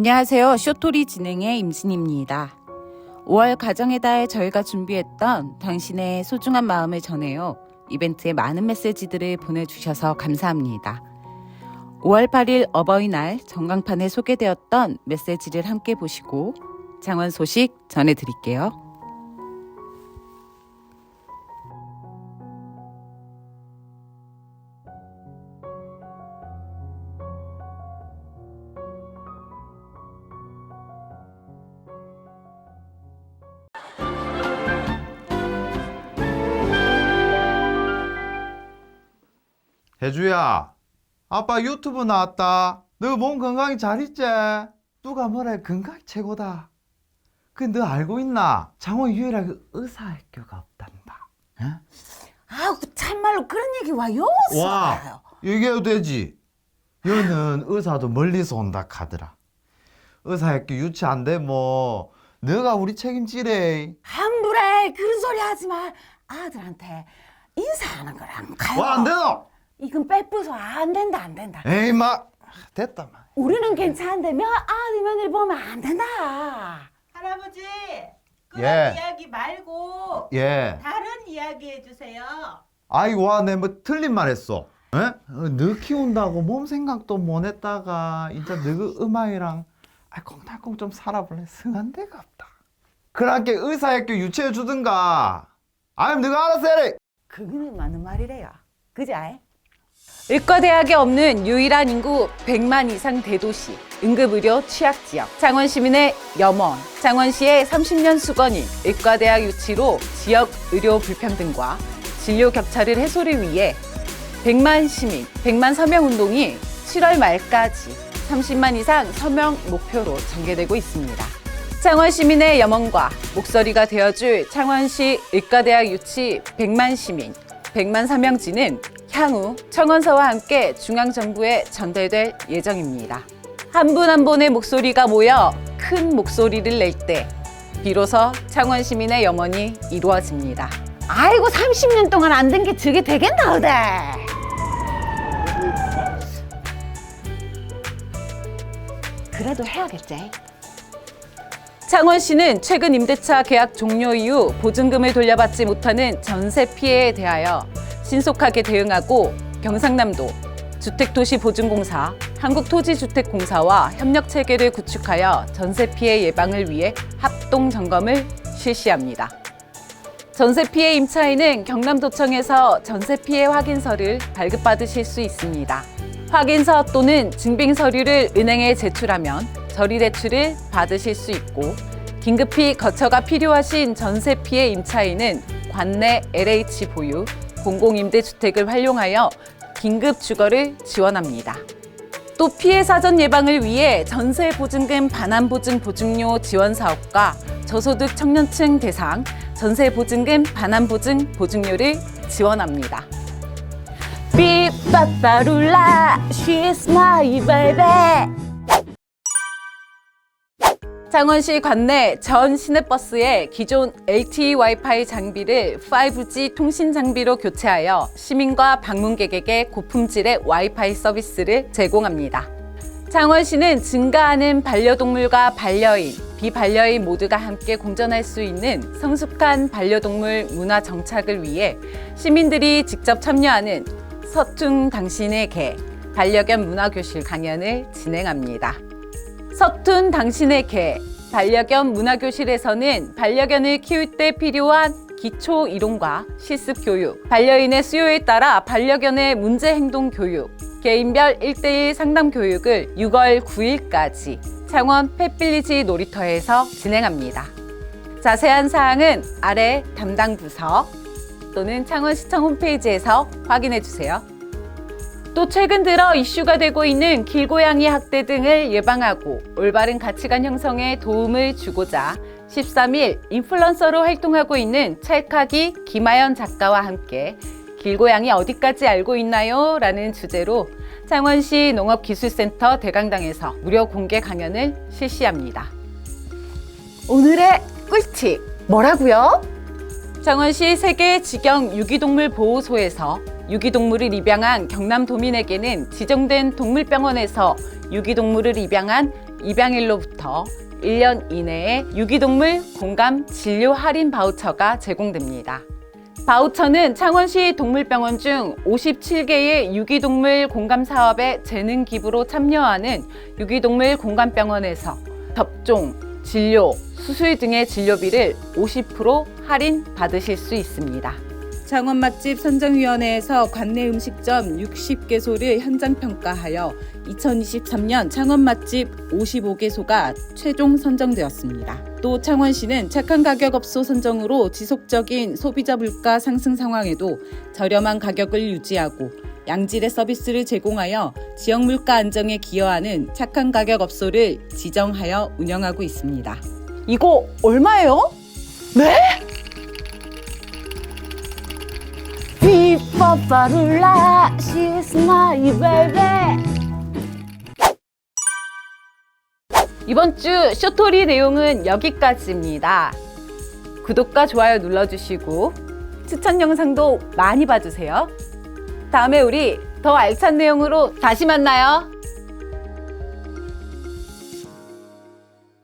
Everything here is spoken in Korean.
안녕하세요. 쇼토리 진행의 임신입니다. 5월 가정의 달 저희가 준비했던 당신의 소중한 마음을 전해요. 이벤트에 많은 메시지들을 보내주셔서 감사합니다. 5월 8일 어버이날 전광판에 소개되었던 메시지를 함께 보시고 장원 소식 전해드릴게요. 혜주야, 아빠 유튜브 나왔다. 너 몸 건강히 잘 있지? 누가 뭐래 건강이 최고다. 그 너 알고 있나? 장원 유일하게 의사학교가 없단다. 응? 아우 참말로 그런 얘기 와요 와, 얘기해도 되지? 여는 의사도 멀리서 온다 카더라. 의사학교 유치한데 뭐 너가 우리 책임지래. 함부래 그런 소리 하지 마 아들한테 인사하는 거랑 가요 와, 안 되노? 이건 빼뿌서 안 된다 안 된다 에이, 마. 됐다, 마. 우리는 괜찮은데 며 아들 며느리 보면 안 된다 할아버지 그런 예. 이야기 말고 예. 다른 이야기 해주세요. 아이 와, 내뭐 틀린 말 했어. 에? 어, 너 키운다고 몸 생각도 못 했다가 이제 너그 음악이랑 알콩달콩 좀 살아볼래 승한 데가 없다. 그렇게 의사학교 유치해 주든가. 아니면 너가 알아서 해라. 그거는 맞는 말이래요 그지 아이? 의과대학에 없는 유일한 인구 100만 이상 대도시, 응급의료 취약지역, 창원시민의 염원, 창원시의 30년 수건인 의과대학 유치로 지역 의료 불평등과 진료 격차를 해소를 위해 100만 시민, 100만 서명 운동이 7월 말까지 30만 이상 서명 목표로 전개되고 있습니다. 창원 시민의 염원과 목소리가 되어줄 창원시 의과대학 유치 100만 시민, 100만 서명지는 향후 청원서와 함께 중앙정부에 전달될 예정입니다. 한 분 한 분의 목소리가 모여 큰 목소리를 낼 때 비로소 창원 시민의 염원이 이루어집니다. 아이고 30년 동안 안 된 게 저게 되겠나 어데 그래도 해야겠지 창원시는 최근 임대차 계약 종료 이후 보증금을 돌려받지 못하는 전세 피해에 대하여 신속하게 대응하고 경상남도 주택도시보증공사, 한국토지주택공사와 협력 체계를 구축하여 전세 피해 예방을 위해 합동 점검을 실시합니다. 전세 피해 임차인은 경남도청에서 전세 피해 확인서를 발급받으실 수 있습니다. 확인서 또는 증빙 서류를 은행에 제출하면 저리 대출을 받으실 수 있고 긴급히 거처가 필요하신 전세 피해 임차인은 관내 LH 보유 공공임대주택을 활용하여 긴급 주거를 지원합니다. 또 피해 사전 예방을 위해 전세 보증금 반환 보증 보증료 지원 사업과 저소득 청년층 대상 전세 보증금 반환 보증 보증료를 지원합니다. 삐빠빠룰라 She's my baby 창원시 관내 전 시내버스에 기존 LTE 와이파이 장비를 5G 통신 장비로 교체하여 시민과 방문객에게 고품질의 와이파이 서비스를 제공합니다. 창원시는 증가하는 반려동물과 반려인, 비반려인 모두가 함께 공존할 수 있는 성숙한 반려동물 문화 정착을 위해 시민들이 직접 참여하는 서툰 당신의 개 반려견 문화교실 강연을 진행합니다. 서툰 당신의 개 반려견 문화교실에서는 반려견을 키울 때 필요한 기초 이론과 실습 교육, 반려인의 수요에 따라 반려견의 문제 행동 교육, 개인별 1대1 상담 교육을 6월 9일까지 창원 펫빌리지 놀이터에서 진행합니다. 자세한 사항은 아래 담당 부서 또는 창원시청 홈페이지에서 확인해 주세요. 또 최근 들어 이슈가 되고 있는 길고양이 학대 등을 예방하고 올바른 가치관 형성에 도움을 주고자 13일 인플루언서로 활동하고 있는 찰카기 김아연 작가와 함께 길고양이 어디까지 알고 있나요? 라는 주제로 창원시 농업기술센터 대강당에서 무료 공개 강연을 실시합니다. 오늘의 꿀팁 뭐라고요? 창원시 세계 직영 유기동물 보호소에서 유기동물을 입양한 경남 도민에게는 지정된 동물병원에서 유기동물을 입양한 입양일로부터 1년 이내에 유기동물 공감 진료 할인 바우처가 제공됩니다. 바우처는 창원시 동물병원 중 57개의 유기동물 공감 사업에 재능 기부로 참여하는 유기동물 공감병원에서 접종, 진료, 수술 등의 진료비를 50% 할인 받으실 수 있습니다. 창원 맛집 선정위원회에서 관내 음식점 60개소를 현장 평가하여 2023년 창원 맛집 55개소가 최종 선정되었습니다. 또 창원시는 착한 가격 업소 선정으로 지속적인 소비자 물가 상승 상황에도 저렴한 가격을 유지하고 양질의 서비스를 제공하여 지역 물가 안정에 기여하는 착한 가격 업소를 지정하여 운영하고 있습니다. 이거 얼마예요? 비 퍼바룰라 She's my baby 이번 주 쇼토리 내용은 여기까지입니다. 구독과 좋아요 눌러주시고 추천 영상도 많이 봐주세요. 다음에 우리 더 알찬 내용으로 다시 만나요.